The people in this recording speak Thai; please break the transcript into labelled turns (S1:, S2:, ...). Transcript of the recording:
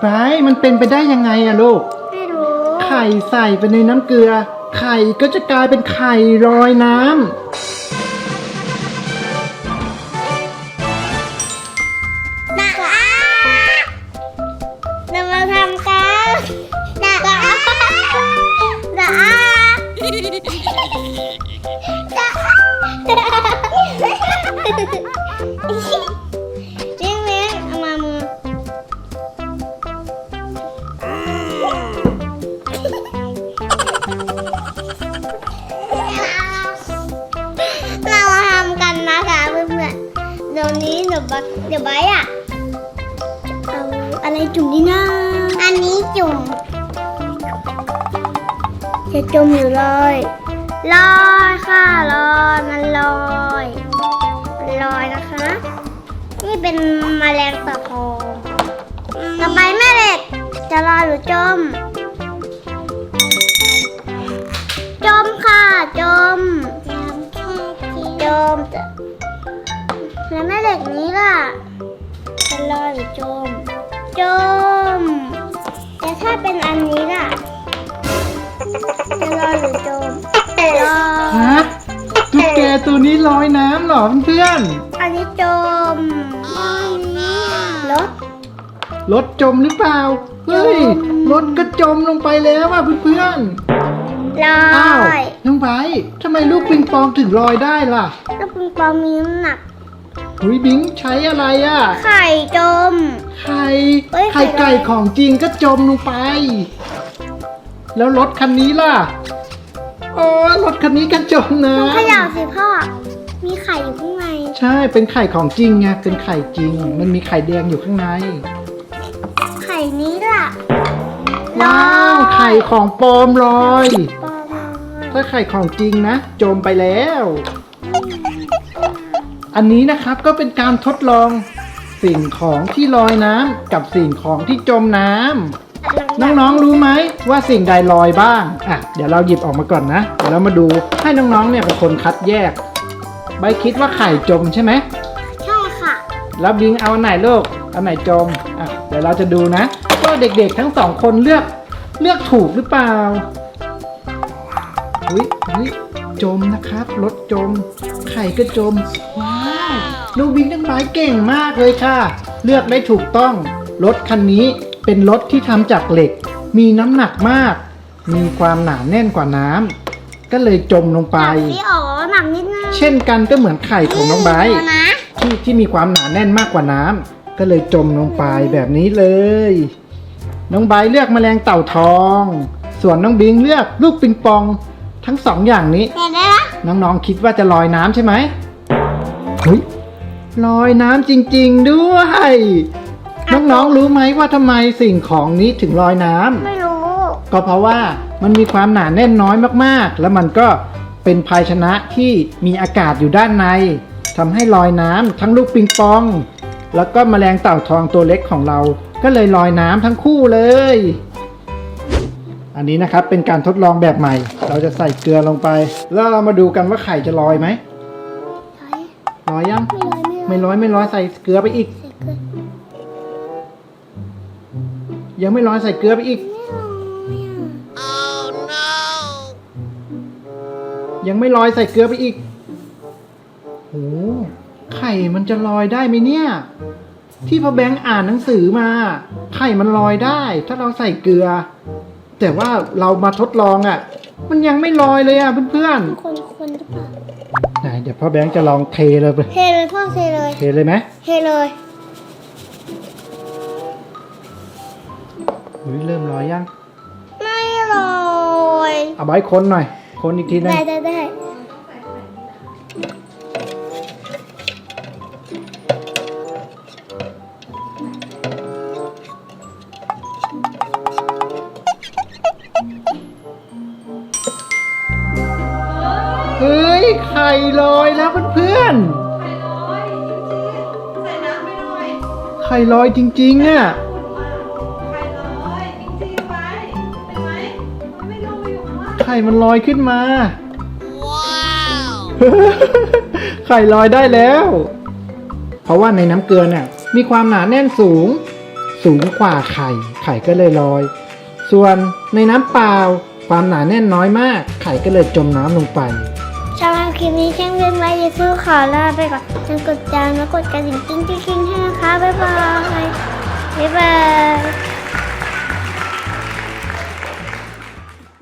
S1: ไบรท์มันเป็นไปได้ยังไงอะลูก
S2: ไม่รู้
S1: ไข่ใส่ไปในน้ำเกลือ ไข่ก็จะกลายเป็นไข่ลอยน้ำ
S2: นะเรามาทำกันนะนะเดี๋ยวนี้เดี๋ยวบักเดี๋ยวไบร์ทอะเอาอะไรจุ่มดีนะอันนี้จุ่มจะจุ่มอยู่เลยลอยค่ะลอยมันลอยมันลอยนะคะ นี่เป็นแมลงตะพงต่อไปแม่เหล็กจะลอยหรือจม จะลอยหรือจมจม แต่ถ้าเป็นอันนี้ล่ะจะลอยหรือจมลอย
S1: ฮะตุ๊กแกตัวนี้ลอยน้ำเหรอเพื่อน
S2: อันนี้จมอันนี้รถ
S1: ๆรถจมหรือเปล่า เฮ้ย
S2: จม
S1: รถก็จมลงไปแล้วอะเพื่อน
S2: ล
S1: ๆอ้าว
S2: อย
S1: น้องไบร์ททำไมลูกปิงปองถึงลอยได้ล่ะ
S2: แล้วปิงปองมีน้ำหนัก
S1: เฮ้ยบิงใช้อะไรอะ
S2: ไข่จม
S1: ไข่
S2: เอ้ย
S1: ไข่ไก่
S2: ไข่ลอย
S1: ของจริงก็จมลงไป แล้วรถคันนี้ล่ะโอ้รถคันนี้ก็จมน้
S2: หนูเขย่าสิพ่อ มีไข่อยู่ข้างในำ
S1: ใช่เป็นไข่ของจริงไงเป็นไข่จริง มันมีไข่แดงอยู่ข้างใน
S2: ไข่นี้ล่ะ
S1: ว้าว ไข่ของปลอมลอย
S2: ปอม
S1: ถ้าไข่ของจริงนะ จมไปแล้ว อันนี้นะครับก็เป็นการทดลองสิ่งของที่ลอยน้ำกับสิ่งของที่จมน้ำน้องๆรู้ไหมว่าสิ่งใดลอยบ้างอะเดี๋ยวเราหยิบออกมาก่อนนะเดี๋ยวเรามาดูให้น้องๆเนี่ยเป็นคนคัดแยก ใบคิดว่าไข่จมใช่ไหม
S2: ใช่ค่ะ
S1: แล้วบิงเอาอันไหนลูกอันไหนจมอะเดี๋ยวเราจะดูนะว่าเด็กๆทั้งสองคนเลือกเลือกถูกหรือเปล่าอุ้ยอุ้ยจมนะครับรถจม ไข่ก็จมว้าว ลูกบิงทั้งหลายเก่งมากเลยค่ะ เลือกได้ถูกต้อง รถคันนี้เป็นรถที่ทำจากเหล็ก มีน้ำหนักมาก มีความหนาแน่นกว่าน้ำก็เลยจมลงไป
S2: หนักพี่อ๋อหนักนิดนึง
S1: เช่นกันก็เหมือนไข่ของน้องไบร์ท
S2: เดี๋ยวนะ
S1: ที่ที่มีความหนาแน่นมากกว่าน้ำก็เลยจมลงไปแบบนี้เลย น้องไบร์ทเลือกแมลงเต่าทอง ส่วนน้องบิงเลือกลูกปิงปองทั้งสองอย่างนี้
S2: เห็นได้ละ
S1: น้องๆคิดว่าจะลอยน้ำใช่ไหมเฮ้ย ลอยน้ำจริง ๆ ด้วย น้องๆรู้ไหมว่าทำไมสิ่งของนี้ถึงลอยน้ำ
S2: ไม่รู้
S1: ก็เพราะว่ามันมีความหนาแน่นน้อยมากๆ แล้วมันก็เป็นภาชนะที่มีอากาศอยู่ด้านในทำให้ลอยน้ำทั้งลูกปิงปอง แล้วก็แมลงเต่าทองตัวเล็กของเรา ก็เลยลอยน้ำทั้งคู่เลย อันนี้นะครับเป็นการทดลองแบบใหม่ เราจะใส่เกลือลงไป แล้วเรามาดูกันว่าไข่จะลอยไหมลอยยัง
S2: ไม่ร้อย ไม่ร้อย
S1: ไม่ร้อยไม่ร้อยใส่เกลือไปอีก
S2: ใส่เกลือ
S1: ยังไม่ร้อยใส่เกลือไปอีกยังไม่ลอยใส่เกลือไปอีกโหไข่มันจะลอยได้ไหมเนี่ย ที่พ่อแบงค์อ่านหนังสือมา ไข่มันลอยได้ ถ้าเราใส่เกลือ แต่ว่าเรามาทดลองอะ่ะ มันยังไม่ลอยเลยอะ่ะเพื่อน
S2: คนคนหรือเปล่า
S1: ๆไหนเดี๋ยวพ่อแบงค์จะลองเทเลยไป
S2: เทเลยพ่อเทเลย
S1: เทเลยไหม
S2: เทเลย
S1: อุ๊ยเริ่มลอยยัง
S2: ไม่ลอย
S1: เอาไว้คนหน่อยคนอีกทีหนึง
S2: ได้ได้ได้
S1: ลอยแล้วเพื่อน
S3: ไข่ลอยจริงๆใส่น้ำไปหน่อย
S1: ๆไข่ลอยจริงๆอะ
S3: ขุดมาไข่ลอยจริงๆไปเห็นไหมมันไม่ลงไปอยู่ข้างล่าง
S1: ไข่มันลอยขึ้นมาว้าวไข่ลอยได้แล้ว เพราะว่าในน้ำเกลือเนี่ยมีความหนาแน่นสูง สูงกว่าไข่ ไข่ก็เลยลอย ส่วนในน้ำเปล่า ความหนาแน่นน้อยมาก ไข่ก็เลยจมน้ำลงไป
S2: สำหรับ คลิปนี้ช่างเล่นไว้จะสู้ขอลาไปก่อนช่างกดจานและกดกระดิ่งกิ้งกิ้งกิ้งให้นะคะ บ๊ายบาย บ๊ายบาย